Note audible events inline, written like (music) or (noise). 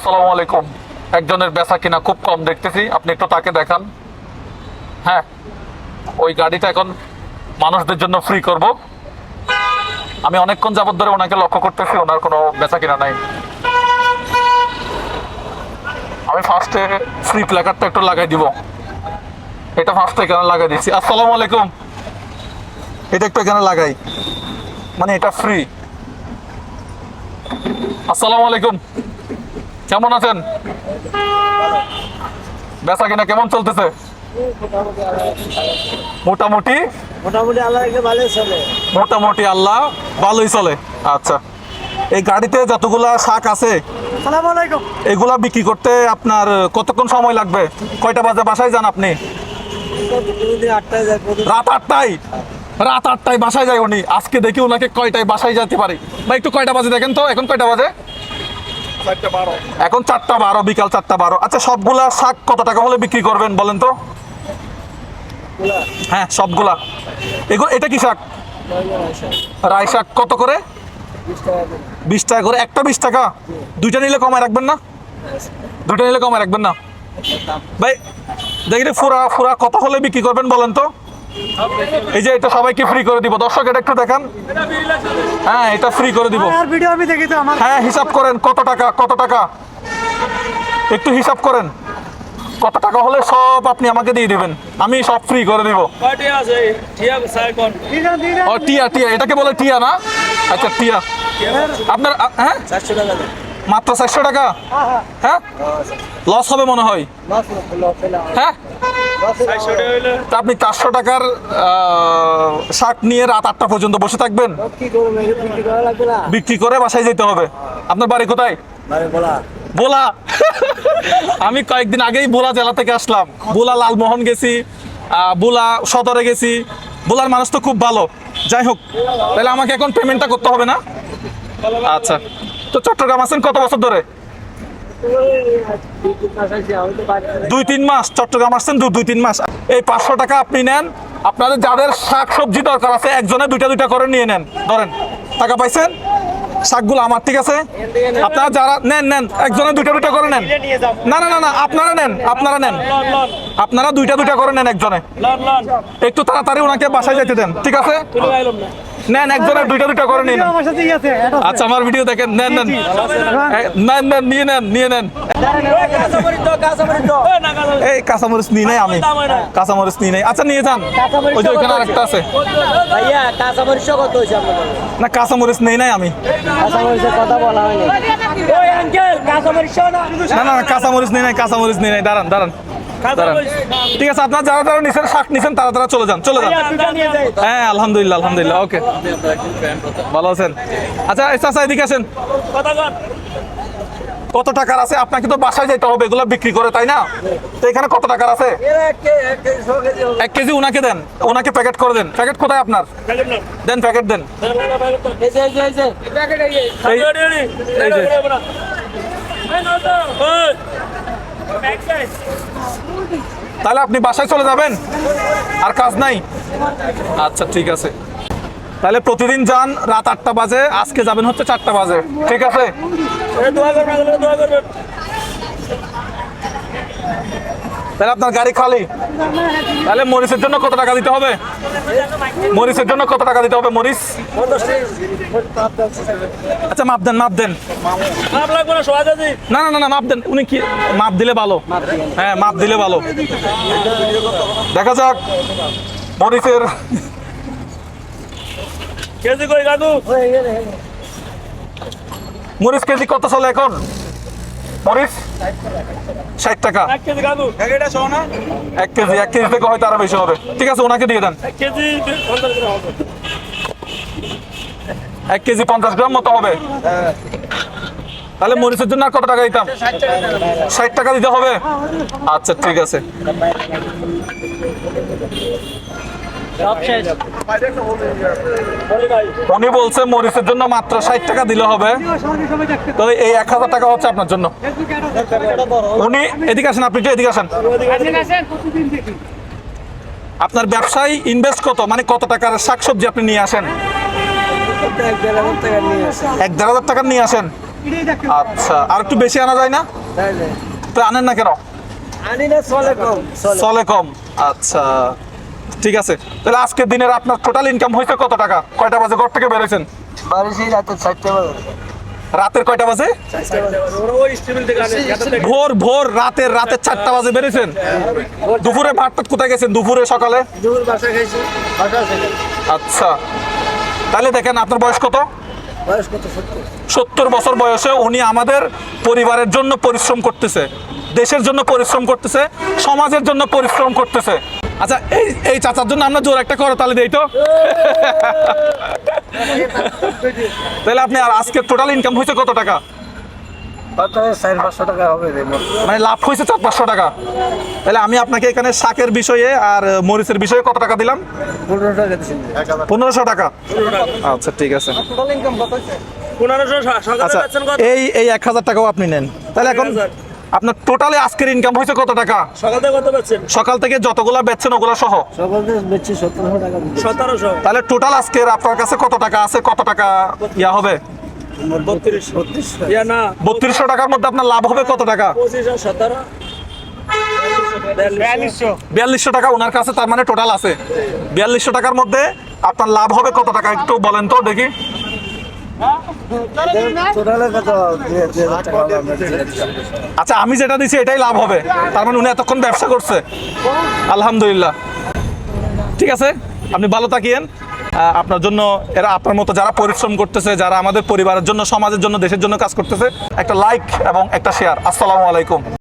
আসসালামু আলাইকুম। একজনের বেচা কিনা খুব কম দেখতেছি। আপনি একটু তাকে দেখান। হ্যাঁ ওই গাড়িটা এখন মানুষদের জন্য ফ্রি করব। আমি অনেকক্ষণ যাবত ধরে ওনাকে লক্ষ্য করতেছি, ওনার কোনো বেচা কিনা নাই। আমি ফার্স্টে ফ্রি প্ল্যাকারটা একটু লাগাই দিব। এটা ফার্স্টে এখানে লাগাই দিচ্ছি। আসসালামু আলাইকুম। এটা একটু এখানে লাগাই। মানে এটা ফ্রি আসসালামু আলাইকুম। কেমন আছেন? বেচা কিনা কেমন চলতেছে? মোটামুটি? মোটামুটি আল্লাহ রেখে চলে। মোটামুটি আল্লাহ ভালোই চলে। আচ্ছা। এই গাড়িতে যতগুলা শাক আছে এগুলা বিক্রি করতে আপনার কতক্ষণ সময় লাগবে? কয়টা বাজে? বাসায় যান আপনি। রাত আটটায়? রাত আটটায় বাসায় যায় উনি। আজকে দেখি ওনাকে কয়টায় বাসায় যেতে পারি। বা একটু কয়টা বাজে দেখেন তো? এখন কয়টা বাজে? এখন চারটা বারো বিকাল চারটা বারো। আচ্ছা সবগুলা শাক কত টাকা হলে বিক্রি করবেন বলেন তো? হ্যাঁ সবগুলা। এগুলো এটা কি শাক? রায় শাক কত করে? বিশ টাকা করে। একটা বিশ টাকা? দুইটা নিলে কমায় রাখবেন না? দুইটা নিলে কমায় রাখবেন না? ভাই দেখি ফুরা ফুরা কত হলে বিক্রি করবেন বলেন তো? এই যে এটা সবাইকে ফ্রি করে দিব। দর্শক এটা একটু দেখান। হ্যাঁ এটা ফ্রি করে দিব। আর ভিডিও আমি দেখি তো আমার। হ্যাঁ হিসাব করেন কত টাকা কত টাকা? একটু হিসাব করেন। কত টাকা হলে সব আপনি আমাকে দিয়ে দিবেন। আমি সব ফ্রি করে দিব। টিয়া টিয়া এটাকে বলে টিয়া না? আচ্ছা টিয়া। আপনার হ্যাঁ? চারশো টাকা মাত্র চারশো টাকা? হ্যাঁ? লস হবে মনে হয়। হ্যাঁ? তা আপনি চারশো টাকার শাক নিয়ে রাত আটটা পর্যন্ত বসে থাকবেন। বিক্রি করা বাসায় যেতে হবে। আপনার বাড়ি কোথায়? বোলা। (laughs) আমি কয়েকদিন আগেই বোলা জেলা থেকে আসলাম। বোলা লালমোহন গেছি বোলা সদরে গেছি। বোলার মানুষ তো খুব ভালো। যাই হোক, তাহলে আমাকে এখন পেমেন্টটা করতে হবে না? আচ্ছা। তো চট্টগ্রাম আছেন কত বছর ধরে? দুই তিন মাস, চট্টগ্রাম আসছেন দুই তিন মাস। এই পাঁচশো টাকা আপনি নেন, আপনাদের যাদের শাক সবজি দরকার আছে, একজনে দুইটা দুইটা করে নিয়ে নেন। ধরেন, টাকা পাইছেন? শাকগুলো আমার, ঠিক আছে? আপনারা যারা, নেন নেন, একজনে দুইটা দুইটা করে নেন। না না না না, আপনারা নেন আপনারা নেন। আপনারা দুইটা দুইটা করে নেন একজনে। একটু তাড়াতাড়ি ওনাকে বাসায় যেতে দেন, ঠিক আছে? নেন একজনের দুইটা দুইটা করে নিন। আচ্ছা আমার ভিডিও দেখেন নেন নেন। নেন নেন নিয়ে নেন নিয়ে নেন। এই কাঁচামরিচ নিয়ে নাই আমি। কাঁচামরিচ নিয়ে নাই। আচ্ছা নিয়ে যান। ওই যে ওইখানে আরেকটা আছে। না কাঁচামরিচ নেই নাই আমি। না না কাঁচামরিচ নেই নাই কাঁচামরিচ নেই নাই। দাঁড়ান দাঁড়ান। ঠিক আছে আপনার যারা যারা নিছেন শাক নিছেন তারা তারা চলে যান চলে যান হ্যাঁ আলহামদুলিল্লাহ আলহামদুলিল্লাহ ওকে ভালো আছেন আচ্ছা চাচা এদিকে আসেন কত টাকার আছে আপনাকে তো বাসায় যেতে হবে এগুলো বিক্রি করে তাই না তো এখানে কত টাকার আছে এক কেজি উনাকে দেন ওনাকে প্যাকেট করে দেন প্যাকেট কোথায় আপনার দেন প্যাকেট দেন এই যে তাহলে আপনি বাসায় চলে যাবেন? আর কাজ নাই? আচ্ছা ঠিক আছে। তাহলে প্রতিদিন যান, রাত আটটা বাজে, আজকে যাবেন হচ্ছে চারটা বাজে। ঠিক আছে এই দোয়া করবেন দোয়া করবেন তাহলে আপনার গাড়ি খালি। তাহলে মরিচের জন্য কত টাকা দিতে হবে? মরিচের জন্য কত টাকা দিতে হবে মরিচ? আচ্ছা মাপ দেন মাপ দেন। না না না মাপ দেন। উনি কি মাপ দিলে ভালো। হ্যাঁ মাপ দিলে ভালো। দেখা যাক মরিচের কেজি কই কাকু মরিচ কেজি কত চলে এখন? মরিচ? ষাট টাকা। এক কেজি এক কেজি থেকে হয়তো আরও বেশি হবে। ঠিক আছে ওনাকে দিয়ে দেন। এক কেজি পঞ্চাশ গ্রাম হবে। এক কেজি পঞ্চাশ গ্রাম মতো হবে। তাহলে মরিচের জন্য কত টাকা দিতাম? ষাট টাকা দিতে হবে? আচ্ছা ঠিক আছে। উনি বলছে মরিচের জন্য মাত্র ষাট টাকা দিলে হবে। তো এই এক হাজার টাকা হচ্ছে আপনার জন্য। উনি এদিকে আসেন আপনি একটু এদিকে আসেন। আপনার ব্যবসায় ইনভেস্ট কত? মানে কত টাকার শাকসবজি আপনি নিয়ে আসেন? এক দেড় হাজার টাকা নিয়ে আসেন। আচ্ছা আর একটু বেশি আনা যায় না। তো আনেন না কেন? আনি না চলে কম চলে। চলে কম। আচ্ছা। ঠিক আছে। তাহলে আজকের দিনের আপনার টোটাল ইনকাম হয়েছে কত টাকা? কয়টা বাজে? ঘর থেকে বেরোয়েছেন রাতের কয়টা বাজে? ভোর ভোর রাতের রাতের চারটা বাজে বেরিয়েছেন দুপুরে ভাত কোথায় গেছেন? দুপুরে সকালে? আচ্ছা। তাহলে দেখেন আপনার বয়স কত? সত্তর বছর বয়সে উনি আমাদের পরিবারের জন্য পরিশ্রম করতেছে। দেশের জন্য পরিশ্রম করতেছে সমাজের জন্য পরিশ্রম করতেছে। আচ্ছা এই এই চাচার জন্য আমরা জোর একটা করতালি দেই তো। তাহলে আপনি আর আজকে টোটাল ইনকাম হয়েছে কত টাকা? কত চার পাঁচশো টাকা হবে রে মোট। মানে লাভ হয়েছে চার পাঁচশো টাকা। তাহলে আমি আপনাকে এখানে শাকের বিষয়ে আর মরিচের বিষয়ে কত টাকা দিলাম? পনেরোশো টাকা। আচ্ছা ঠিক আছে। টোটাল ইনকাম কত হচ্ছে পনেরোশো সকালে আচ্ছা এই এই এক হাজার টাকাও আপনি নেন। তাহলে এখন 1000 আপনার টোটালে আজকের ইনকাম হয়েছে কত টাকা? সকাল থেকে কত বেচছেন? সকাল থেকে যতগুলা বেচছেন ওগুলা সহ? সকল দেশ বেচছি সতেরোশো টাকা দিচ্ছি সতেরোশো। তাহলে টোটাল আজকের আপনার কাছে কত টাকা আছে? কত টাকা ইয়া হবে? বত্রিশ বত্রিশ বত্রিশশো টাকার মধ্যে আপনার লাভ হবে কত টাকা? বিয়াল্লিশশো। টাকা ওনার কাছে তার মানে টোটাল আছে। বিয়াল্লিশশো টাকার মধ্যে আপনার লাভ হবে কত টাকা? একটু বলেন তো দেখি। আচ্ছা আমি যেটা দিছি, এটাই লাভ হবে। তার মানে উনি এতক্ষণ ব্যবসা করছে। আলহামদুলিল্লাহ। ঠিক আছে? আপনি ভালো থাকিয়েন। আপনার জন্য, এরা আপনার মতো যারা পরিশ্রম করতেছে, যারা আমাদের পরিবারের জন্য, সমাজের জন্য, দেশের জন্য কাজ করতেছে, একটা লাইক এবং একটা শেয়ার আসসালামু আলাইকুম।